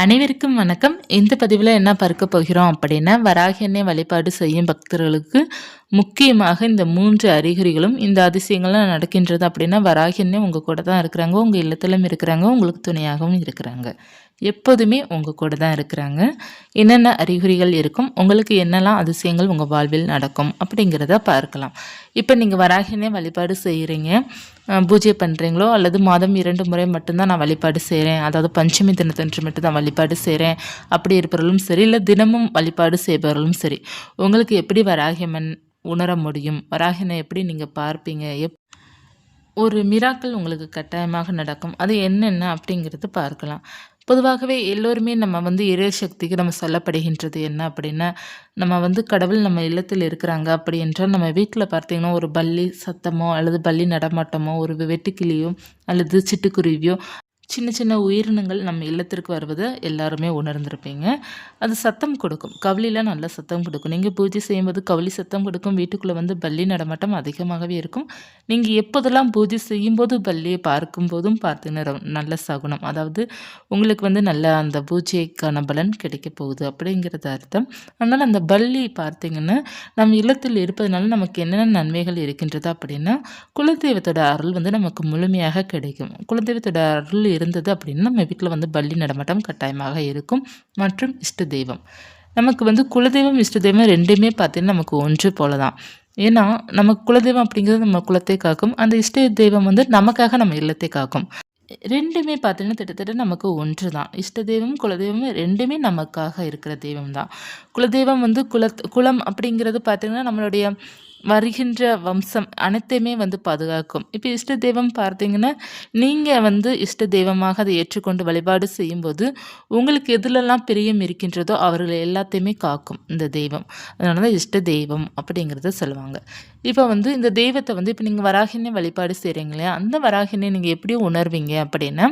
அனைவருக்கும் வணக்கம். இந்த பதிவில் என்ன பார்க்க போகிறோம் அப்படின்னா வராகி எண்ணெய் வழிபாடு செய்யும் பக்தர்களுக்கு முக்கியமாக இந்த மூன்று அறிகுறிகளும் இந்த அதிசயங்கள்லாம் நடக்கின்றது அப்படின்னா வராகி எண்ணெய் உங்கள் கூட தான் இருக்கிறாங்க உங்கள் இல்லத்திலும் இருக்கிறாங்க உங்களுக்கு துணையாகவும் இருக்கிறாங்க. எப்போதுமே உங்கள் கூட தான் இருக்கிறாங்க. என்னென்ன அறிகுறிகள் இருக்கும் உங்களுக்கு என்னெல்லாம் அதிசயங்கள் உங்கள் வாழ்வில் நடக்கும் அப்படிங்கிறத பார்க்கலாம். இப்போ நீங்கள் வராகினே வழிபாடு செய்கிறீங்க பூஜை பண்ணுறீங்களோ அல்லது மாதம் இரண்டு முறை மட்டும்தான் நான் வழிபாடு செய்கிறேன் அதாவது பஞ்சமி தினத்தன்று மட்டும் தான் வழிபாடு செய்கிறேன் அப்படி இருப்பவர்களும் சரி இல்லை தினமும் வழிபாடு செய்பவர்களும் சரி. உங்களுக்கு எப்படி வராகியம்மன் உணர முடியும்? வராகினை எப்படி நீங்கள் பார்ப்பீங்க? எப் ஒரு மிராக்கள் உங்களுக்கு கட்டாயமாக நடக்கும். அது என்னென்ன அப்படிங்கிறது பார்க்கலாம். பொதுவாகவே எல்லோருமே நம்ம வந்து இறை சக்திக்கு நம்ம சொல்லப்படுகின்றது என்ன அப்படின்னா நம்ம வந்து கடவுள் நம்ம இல்லத்தில் இருக்கிறாங்க அப்படி என்றால் நம்ம வீட்டில் பார்த்தீங்கன்னா ஒரு பள்ளி சத்தமோ அல்லது பள்ளி நடமாட்டமோ ஒரு வெட்டுக்கிளியோ அல்லது சிட்டுக்குருவியோ சின்ன சின்ன உயிரினங்கள் நம்ம இல்லத்திற்கு வருவதை எல்லாருமே உணர்ந்திருப்பீங்க. அது சத்தம் கொடுக்கும். கவலியில் நல்ல சத்தம் கொடுக்கும். நீங்கள் பூஜை செய்யும்போது கவலி சத்தம் கொடுக்கும். வீட்டுக்குள்ளே வந்து பள்ளி நடமாட்டம் அதிகமாகவே இருக்கும். நீங்கள் எப்போதெல்லாம் பூஜை செய்யும்போது பள்ளியை பார்க்கும்போதும் பார்த்தீங்கன்னா நல்ல சகுனம். அதாவது உங்களுக்கு வந்து நல்ல அந்த பூஜைக்கான பலன் கிடைக்க போகுது அப்படிங்கிறது அர்த்தம். அதனால் அந்த பள்ளி பார்த்தீங்கன்னா நம்ம இல்லத்தில் இருப்பதனால நமக்கு என்னென்ன நன்மைகள் இருக்கின்றது அப்படின்னா குலதெய்வத்தோட அருள் வந்து நமக்கு முழுமையாக கிடைக்கும். குலதெய்வத்தோட அருள் இருந்தது அப்படின்னா நம்ம வீட்டில் வந்து பள்ளி நடமாட்டம் கட்டாயமாக இருக்கும். மற்றும் இஷ்ட தெய்வம். நமக்கு வந்து குலதெய்வம் இஷ்ட தெய்வம் ரெண்டுமே பார்த்திங்கன்னா நமக்கு ஒன்று போல தான் ஏன்னா நமக்கு குலதெய்வம் அப்படிங்கிறது நம்ம குலத்தை காக்கும். அந்த இஷ்ட தெய்வம் வந்து நமக்காக நம்ம இல்லத்தை காக்கும். ரெண்டுமே பார்த்தீங்கன்னா கிட்டத்தட்ட நமக்கு ஒன்று தான் இஷ்ட தெய்வம் குலதெய்வம் ரெண்டுமே நமக்காக இருக்கிற தெய்வம் தான் குலதெய்வம் வந்து குல குலம் அப்படிங்கிறது பார்த்திங்கன்னா நம்மளுடைய வருகின்ற வம்சம் அனைத்தையுமே வந்து பாதுகாக்கும். இப்போ இஷ்ட தெய்வம் பார்த்தீங்கன்னா நீங்கள் வந்து இஷ்ட தெய்வமாக அதை ஏற்றுக்கொண்டு வழிபாடு செய்யும்போது உங்களுக்கு எதுலெல்லாம் பிரியம் இருக்கின்றதோ அவர்களை எல்லாத்தையுமே காக்கும் இந்த தெய்வம். அதனால தான் இஷ்ட தெய்வம் அப்படிங்கிறத சொல்லுவாங்க. இப்போ வந்து இந்த தெய்வத்தை வந்து இப்போ நீங்கள் வராகினே வழிபாடு செய்கிறீங்க இல்லையா? அந்த வராகினை நீங்கள் எப்படி உணர்வீங்க அப்படின்னா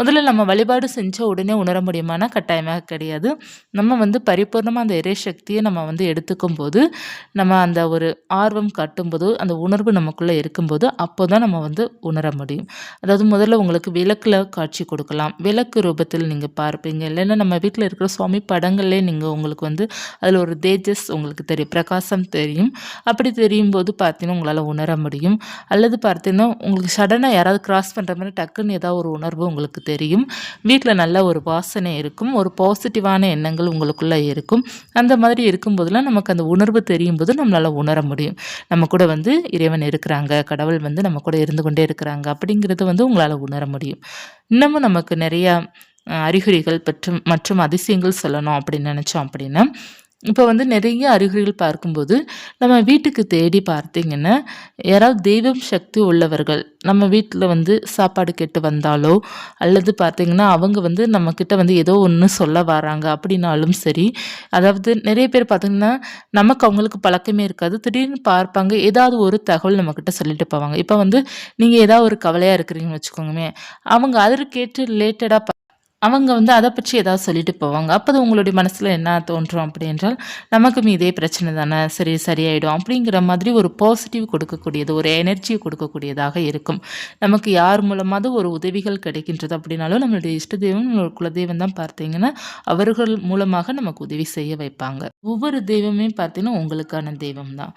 முதல்ல நம்ம வழிபாடு செஞ்ச உடனே உணர முடியுமானா கட்டாயமாக கிடையாது. நம்ம வந்து பரிபூர்ணமாக அந்த இறை சக்தியை நம்ம வந்து எடுத்துக்கும் போது நம்ம அந்த ஒரு ஆர்வம் காட்டும்போது அந்த உணர்வு நமக்குள்ளே இருக்கும்போது அப்போ தான் நம்ம வந்து உணர முடியும். அதாவது முதல்ல உங்களுக்கு விளக்கில் காட்சி கொடுக்கலாம். விளக்கு ரூபத்தில் நீங்கள் பார்ப்பீங்க. இல்லைன்னா நம்ம வீட்டில் இருக்கிற சுவாமி படங்கள்லேயே நீங்கள் உங்களுக்கு வந்து அதில் ஒரு தேஜஸ் உங்களுக்கு தெரியும் பிரகாசம் தெரியும். அப்படி தெரியும் போது பார்த்தீங்கன்னா உங்களால் உணர முடியும். அல்லது பார்த்தீங்கன்னா உங்களுக்கு சடனாக யாராவது கிராஸ் பண்ணுற மாதிரி டக்குன்னு ஏதாவது ஒரு உணர்வு உங்களுக்கு தெரியும். வீட்டில் நல்ல ஒரு வாசனை இருக்கும். ஒரு பாசிட்டிவான எண்ணங்கள் உங்களுக்குள்ளே இருக்கும். அந்த மாதிரி இருக்கும்போதெல்லாம் நமக்கு அந்த உணர்வு தெரியும் போது நம்மளால் உணர முடியும். நம்ம கூட வந்து இறைவன் இருக்கிறாங்க கடவுள் வந்து நம்ம கூட இருந்து கொண்டே இருக்கிறாங்க அப்படிங்கிறத வந்து உங்களால் உணர முடியும். இன்னமும் நமக்கு நிறையா அறிகுறிகள் மற்றும் மற்றும் அதிசயங்கள் சொல்லணும் அப்படின்னு நினச்சோம் அப்படின்னா இப்போ வந்து நிறைய அறிகுறிகள் பார்க்கும்போது நம்ம வீட்டுக்கு தேடி பார்த்தீங்கன்னா யாராவது தெய்வம் சக்தி உள்ளவர்கள் நம்ம வீட்டில் வந்து சாப்பாடு கெட்டு வந்தாலோ அல்லது பார்த்திங்கன்னா அவங்க வந்து நம்மக்கிட்ட வந்து ஏதோ ஒன்று சொல்ல வராங்க அப்படின்னாலும் சரி அதாவது நிறைய பேர் பார்த்திங்கன்னா நமக்கு அவங்களுக்கு பழக்கமே இருக்காது. திடீர்னு பார்ப்பாங்க ஏதாவது ஒரு தகவல் நம்மக்கிட்ட சொல்லிட்டு போவாங்க. இப்போ வந்து நீங்கள் ஏதாவது ஒரு கவலையாக இருக்கிறீங்கன்னு வச்சுக்கோங்கமே அவங்க அதற்கேற்று கேட்டு ரிலேட்டடாக அவங்க வந்து அதை பற்றி ஏதாவது சொல்லிட்டு போவாங்க. அப்போது உங்களுடைய மனசில் என்ன தோன்றும் அப்படி என்றால் நமக்கும் இதே பிரச்சனை தானே சரி சரியாயிடும் அப்படிங்கிற மாதிரி ஒரு பாசிட்டிவ் கொடுக்கக்கூடியது ஒரு எனர்ஜியை கொடுக்கக்கூடியதாக இருக்கும். நமக்கு யார் மூலமாவது ஒரு உதவிகள் கிடைக்கின்றது அப்படின்னாலும் நம்மளுடைய இஷ்ட தெய்வம் நம்மளோட குலதெய்வம் தான் பார்த்தீங்கன்னா அவர்கள் மூலமாக நமக்கு உதவி செய்ய வைப்பாங்க. ஒவ்வொரு தெய்வமே பார்த்தீங்கன்னா உங்களுக்கான தெய்வம் தான்.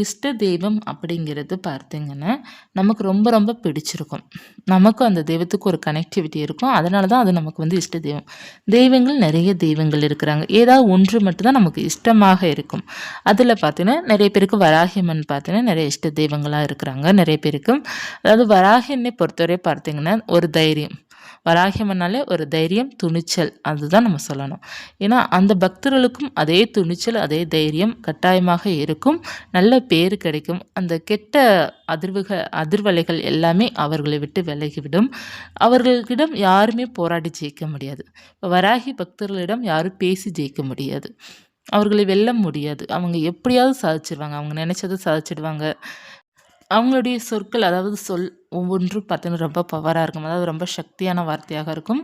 இஷ்ட தெய்வம் அப்படிங்கிறது பார்த்தீங்கன்னா நமக்கு ரொம்ப ரொம்ப பிடிச்சிருக்கும். நமக்கும் அந்த தெய்வத்துக்கு ஒரு கனெக்டிவிட்டி இருக்கும். அதனால தான் அது நமக்கு வந்து இஷ்ட தெய்வம். தெய்வங்கள் நிறைய தெய்வங்கள் இருக்கிறாங்க. ஏதாவது ஒன்று மட்டும்தான் நமக்கு இஷ்டமாக இருக்கும். அதில் பார்த்தீங்கன்னா நிறைய பேருக்கு வராகியம்மன் பார்த்தீங்கன்னா நிறைய இஷ்ட தெய்வங்களாக இருக்கிறாங்க. நிறைய பேருக்கு அதாவது வராகியனை பொறுத்தவரை பார்த்தீங்கன்னா ஒரு தைரியம். வராகியம்மனாலே ஒரு தைரியம் துணிச்சல். அதுதான் நம்ம சொல்லணும். ஏன்னா அந்த பக்தர்களுக்கும் அதே துணிச்சல் அதே தைரியம் கட்டாயமாக இருக்கும். நல்ல பேர் கிடைக்கும். அந்த கெட்ட அதிர்வுகள் அதிர்வலைகள் எல்லாமே அவர்களை விட்டு விலகிவிடும். அவர்களிடம் யாருமே போராடி ஜெயிக்க முடியாது. இப்போ வராகி பக்தர்களிடம் யாரும் பேசி ஜெயிக்க முடியாது. அவர்களை வெல்ல முடியாது. அவங்க எப்படியாவது சாதிச்சிடுவாங்க அவங்க நினச்சதை சாதிச்சிடுவாங்க அவங்களுடைய சொற்கள் அதாவது சொல் ஒவ்வொன்றும் பார்த்தீங்கன்னா ரொம்ப பவராக இருக்கும். அதாவது ரொம்ப சக்தியான வார்த்தையாக இருக்கும்.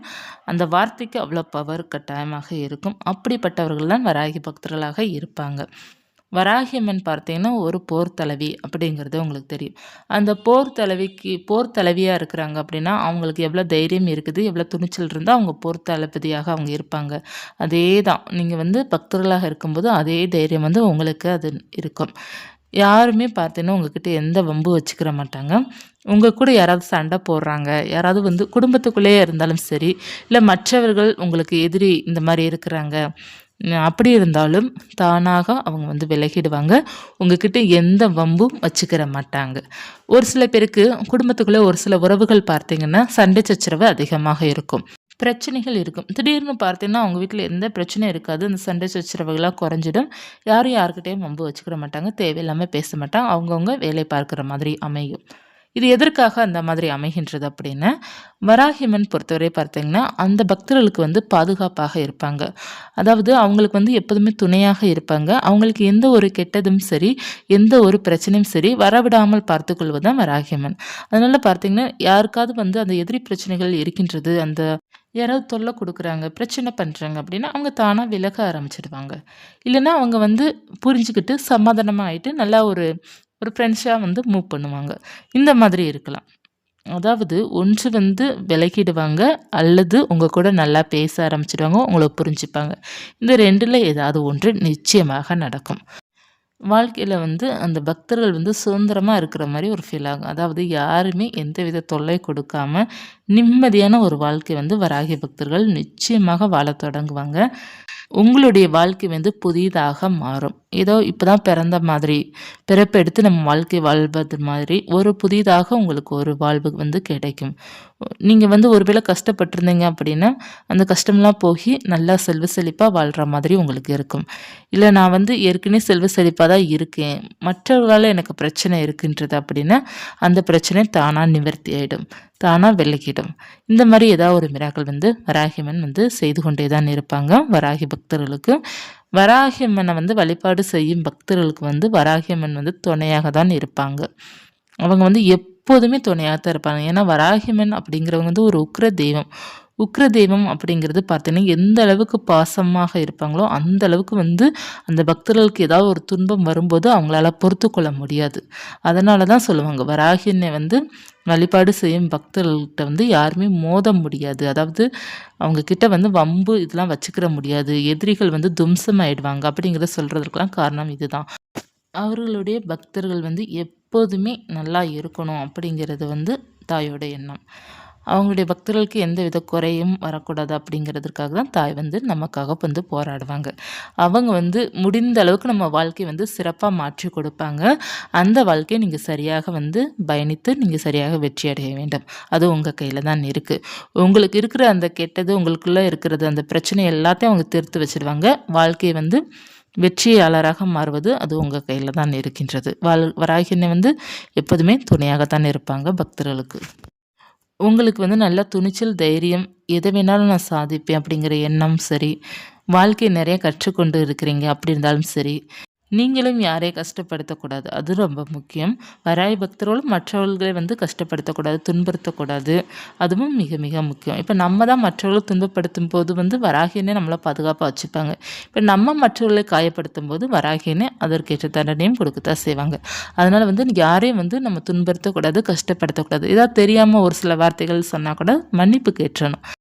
அந்த வார்த்தைக்கு அவ்வளோ பவர் கட்டாயமாக இருக்கும். அப்படிப்பட்டவர்கள் தான் வராகி பக்தர்களாக இருப்பாங்க. வராகியம்மன் பார்த்தீங்கன்னா ஒரு போர் தலைவி அப்படிங்கிறது உங்களுக்கு தெரியும். அந்த போர் தலைவிக்கு போர் தலைவியாக இருக்கிறாங்க அப்படின்னா அவங்களுக்கு எவ்வளோ தைரியம் இருக்குது எவ்வளோ துணிச்சல் இருந்தால் அவங்க போர் தளபதியாக அவங்க இருப்பாங்க. அதே தான் நீங்கள் வந்து பக்தர்களாக இருக்கும்போது அதே தைரியம் வந்து உங்களுக்கு அது இருக்கும். யாருமே பார்த்தீங்கன்னா உங்ககிட்ட எந்த வம்பு வச்சுக்கிற மாட்டாங்க. உங்கள் கூட யாராவது சண்டை போடுறாங்க யாராவது வந்து குடும்பத்துக்குள்ளேயே இருந்தாலும் சரி இல்லை மற்றவர்கள் உங்களுக்கு எதிரி இந்த மாதிரி இருக்கிறாங்க. அப்படி இருந்தாலும் தானாக அவங்க வந்து விலகிடுவாங்க. உங்ககிட்ட எந்த வம்பும் வச்சுக்கிற மாட்டாங்க. ஒரு சில பேருக்கு குடும்பத்துக்குள்ளே ஒரு சில உறவுகள் பார்த்தீங்கன்னா சண்டை சச்சரவு அதிகமாக இருக்கும். பிரச்சனைகள் இருக்கும். திடீர்னு பார்த்தீங்கன்னா அவங்க வீட்டில் எந்த பிரச்சனையும் இருக்காது. அந்த சண்டை சச்சரவுகளாக குறைஞ்சிடும். யாரும் யாருக்கிட்டேயும் வம்பு வச்சுக்கிற மாட்டாங்க. தேவையில்லாமல் பேச மாட்டாங்க. அவங்கவுங்க வேலை பார்க்குற மாதிரி அமையும். இது எதற்காக அந்த மாதிரி அமைகின்றது அப்படின்னா வராகிமன் பொறுத்தவரை பார்த்தீங்கன்னா அந்த பக்தர்களுக்கு வந்து பாதுகாப்பாக இருப்பாங்க. அதாவது அவங்களுக்கு வந்து எப்போதுமே துணையாக இருப்பாங்க. அவங்களுக்கு எந்த ஒரு கெட்டதும் சரி எந்த ஒரு பிரச்சனையும் சரி வரவிடாமல் பார்த்துக்கொள்வது தான் வராகிமன் அதனால் பார்த்தீங்கன்னா யாருக்காவது வந்து அந்த எதிரி பிரச்சனைகள் இருக்கின்றது அந்த யாராவது தொல்லை கொடுக்குறாங்க பிரச்சனை பண்ணுறாங்க அப்படின்னா அவங்க தானாக விலக ஆரம்பிச்சிடுவாங்க. இல்லைன்னா அவங்க வந்து புரிஞ்சுக்கிட்டு சமாதானமாக ஆகிட்டு நல்லா ஒரு ஒரு ஃப்ரெண்ட்ஸாக வந்து மூவ் பண்ணுவாங்க. இந்த மாதிரி இருக்கலாம். அதாவது ஒன்று வந்து விலகிடுவாங்க அல்லது உங்கள் கூட நல்லா பேச ஆரம்பிச்சிடுவாங்க உங்களை புரிஞ்சுப்பாங்க. இந்த ரெண்டில் ஏதாவது ஒன்று நிச்சயமாக நடக்கும். வாழ்க்கையில் வந்து அந்த பக்தர்கள் வந்து சுதந்திரமாக இருக்கிற மாதிரி ஒரு ஃபீல் ஆகும். அதாவது யாருமே எந்த வித தொல்லை கொடுக்காம நிம்மதியான ஒரு வாழ்க்கை வந்து வராகி பக்தர்கள் நிச்சயமாக வாழ தொடங்குவாங்க. உங்களுடைய வாழ்க்கை வந்து புதிதாக மாறும். ஏதோ இப்போ தான் பிறந்த மாதிரி பிறப்பெடுத்து நம்ம வாழ்க்கை வாழ்வது மாதிரி ஒரு புதிதாக உங்களுக்கு ஒரு வாழ்வு வந்து கிடைக்கும். நீங்கள் வந்து ஒரு வேளை கஷ்டப்பட்டிருந்தீங்க அப்படின்னா அந்த கஷ்டம்லாம் போய் நல்லா செல்வ செழிப்பாக வாழ்கிற மாதிரி உங்களுக்கு இருக்கும். இல்லை நான் வந்து ஏற்கனவே செல்வ செழிப்பாக தான் இருக்கேன். மற்றவர்களால் எனக்கு பிரச்சனை இருக்குன்றது அப்படின்னா அந்த பிரச்சனை தானாக நிவர்த்தி ஆகிடும் தானாக விலகிடும். இந்த மாதிரி ஏதாவது ஒரு மிராக்கள் வந்து வராகிமன் வந்து செய்து கொண்டே தான் இருப்பாங்க. வராகி பக்தர்களுக்கு வராகியம்மனை வந்து வழிபாடு செய்யும் பக்தர்களுக்கு வந்து வராகியம்மன் வந்து துணையாக தான் இருப்பாங்க. அவங்க வந்து எப்போதுமே துணையாக தான் இருப்பாங்க. ஏன்னா வராகியம்மன் அப்படிங்கிறவங்க வந்து ஒரு உக்ர தெய்வம். உக்ர தெய்வம் அப்படிங்கிறது பார்த்தீங்கன்னா எந்த அளவுக்கு பாசமாக இருப்பாங்களோ அந்த அளவுக்கு வந்து அந்த பக்தர்களுக்கு ஏதாவது ஒரு துன்பம் வரும்போது அவங்களால பொறுத்து கொள்ள முடியாது. அதனால தான் சொல்லுவாங்க வராகினை வந்து வழிபாடு செய்யும் பக்தர்கள்கிட்ட வந்து யாருமே மோத முடியாது. அதாவது அவங்க கிட்ட வந்து வம்பு இதெல்லாம் வச்சுக்கிற முடியாது. எதிரிகள் வந்து தும்சம் ஆயிடுவாங்க அப்படிங்கிறத சொல்கிறதுக்கெலாம் காரணம் இதுதான். அவர்களுடைய பக்தர்கள் வந்து எப்போதுமே நல்லா இருக்கணும் அப்படிங்கிறது வந்து தாயோட எண்ணம். அவங்களுடைய பக்தர்களுக்கு எந்த வித குறையும் வரக்கூடாது அப்படிங்கிறதுக்காக தான் தாய் வந்து நமக்காக வந்து போராடுவாங்க. அவங்க வந்து முடிந்த அளவுக்கு நம்ம வாழ்க்கையை வந்து சிறப்பாக மாற்றி கொடுப்பாங்க. அந்த வாழ்க்கையை நீங்கள் சரியாக வந்து பயணித்து நீங்கள் சரியாக வெற்றி அடைய வேண்டும். அது உங்கள் கையில் தான் இருக்குது உங்களுக்கு இருக்கிற அந்த கெட்டது உங்களுக்குள்ளே இருக்கிறது அந்த பிரச்சனை எல்லாத்தையும் அவங்க தீர்த்து வச்சுடுவாங்க வாழ்க்கையை வந்து வெற்றியாளராக மாறுவது அது உங்கள் கையில் தான் இருக்கின்றது. வாழ் வராகினை வந்து எப்போதுமே துணையாகத்தான் இருப்பாங்க பக்தர்களுக்கு. உங்களுக்கு வந்து நல்ல துணிச்சல் தைரியம் எதை வேணாலும் நான் சாதிப்பேன் அப்படிங்கிற எண்ணம் சரி. வாழ்க்கையை நிறைய கற்றுக்கொண்டு இருக்கிறீங்க அப்படி இருந்தாலும் சரி. நீங்களும் யாரையும் கஷ்டப்படுத்தக்கூடாது. அது ரொம்ப முக்கியம். வராய் பக்தர்களும் மற்றவர்களை வந்து கஷ்டப்படுத்தக்கூடாது துன்புறுத்தக்கூடாது. அதுவும் மிக மிக முக்கியம். இப்போ நம்ம தான் மற்றவர்களை துன்பப்படுத்தும் போது வந்து வராகினே நம்மளை பாதுகாப்பாக வச்சுப்பாங்க. இப்போ நம்ம மற்றவர்களை காயப்படுத்தும் போது வராகினே அதற்கேற்ற தண்டனையும் கொடுக்கத்தான் செய்வாங்க. அதனால் வந்து யாரையும் வந்து நம்ம துன்புறுத்தக்கூடாது கஷ்டப்படுத்தக்கூடாது. இதாக தெரியாமல் ஒரு சில வார்த்தைகள் சொன்னால் கூட மன்னிப்பு கேட்டணும்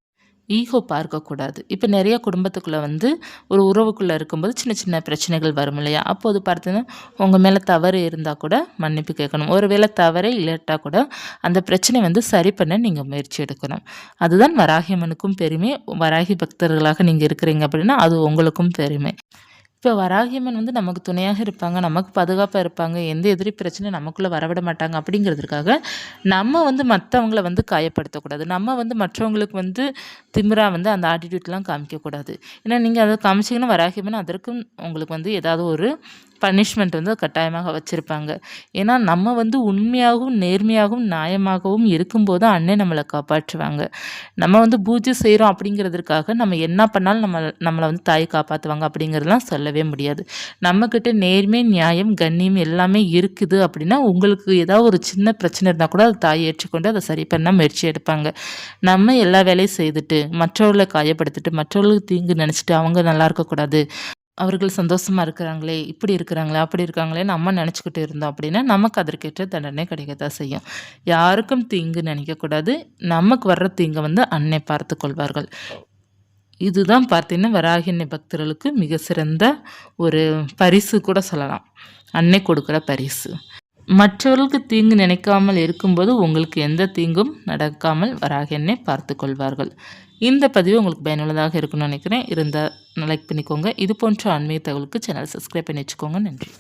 ஈகோ பார்க்கக்கூடாது. இப்போ நிறைய குடும்பத்துக்குள்ளே வந்து ஒரு உறவுக்குள்ளே இருக்கும்போது சின்ன சின்ன பிரச்சனைகள் வரும் இல்லையா? அப்போது பார்த்தீங்கன்னா உங்கள் மேலே தவறு இருந்தால் கூட மன்னிப்பு கேட்கணும். ஒருவேளை தவறே இல்லாட்டால் கூட அந்த பிரச்சனை வந்து சரி பண்ண நீங்கள் முயற்சி எடுக்கணும். அதுதான் வராகியம்மனுக்கும் பெருமை. வராகி பக்தர்களாக நீங்கள் இருக்கிறீங்க அப்படின்னா அது உங்களுக்கும் பெருமை. இப்போ வராகியம்மன் வந்து நமக்கு துணையாக இருப்பாங்க நமக்கு பாதுகாப்பாக இருப்பாங்க எந்த எதிரி பிரச்சனை நமக்குள்ளே வரவிட மாட்டாங்க அப்படிங்கிறதுக்காக நம்ம வந்து மற்றவங்கள வந்து காயப்படுத்தக்கூடாது. நம்ம வந்து மற்றவங்களுக்கு வந்து திமிரா வந்து அந்த ஆட்டிடியூட்லாம் காமிக்கக்கூடாது. ஏன்னா நீங்கள் அதை காமிச்சிங்கன்னா வராகியம்மன் அதற்கும் உங்களுக்கு வந்து ஏதாவது ஒரு பனிஷ்மெண்ட் வந்து கட்டாயமாக வச்சுருப்பாங்க. ஏன்னா நம்ம வந்து உண்மையாகவும் நேர்மையாகவும் நியாயமாகவும் இருக்கும்போது அண்ணன் நம்மளை காப்பாற்றுவாங்க. நம்ம வந்து பூஜை செய்கிறோம் அப்படிங்கிறதுக்காக நம்ம என்ன பண்ணாலும் நம்ம நம்மளை வந்து தாய் காப்பாற்றுவாங்க அப்படிங்கிறதுலாம் சொல்லவே முடியாது. நம்மக்கிட்ட நேர்மை நியாயம் கண்ணியம் எல்லாமே இருக்குது அப்படின்னா உங்களுக்கு ஏதாவது ஒரு சின்ன பிரச்சனை இருந்தால் கூட அதை தாய் ஏற்றுக்கொண்டு அதை சரி பண்ண முயற்சி எடுப்பாங்க. நம்ம எல்லா வேலையும் செய்துட்டு மற்றவர்களை காயப்படுத்திட்டு மற்றவர்களுக்கு தீங்கு நினச்சிட்டு அவங்க நல்லா இருக்கக்கூடாது. அவர்கள் சந்தோஷமா இருக்கிறாங்களே, இப்படி இருக்கிறாங்களே, அப்படி இருக்காங்களே நம்ம நினச்சிக்கிட்டு இருந்தோம் அப்படின்னா, நமக்கு அதற்கேற்ற தண்டனை கிடைக்கத்தான் செய்யும். யாருக்கும் தீங்கு நினைக்கக்கூடாது. நமக்கு வர்ற தீங்கை வந்து அன்னை பார்த்துக் கொள்வார்கள். இதுதான் பார்த்தீங்கன்னா, வராகி பக்தர்களுக்கு மிக சிறந்த ஒரு பரிசு கூட சொல்லலாம். அன்னை கொடுக்குற பரிசு. மற்றவர்களுக்கு தீங்கு நினைக்காமல் இருக்கும்போது, உங்களுக்கு எந்த தீங்கும் நடக்காமல் வராகி பார்த்து கொள்வார்கள். இந்த பதிவு உங்களுக்கு பயனுள்ளதாக இருக்கும்னு நினைக்கிறேன். இருந்தால் லைக் பண்ணிக்கோங்க. இது போன்ற ஆன்மீக தகவலுக்கு சேனல் சப்ஸ்கிரைப் பண்ணி வச்சுக்கோங்க. நன்றி.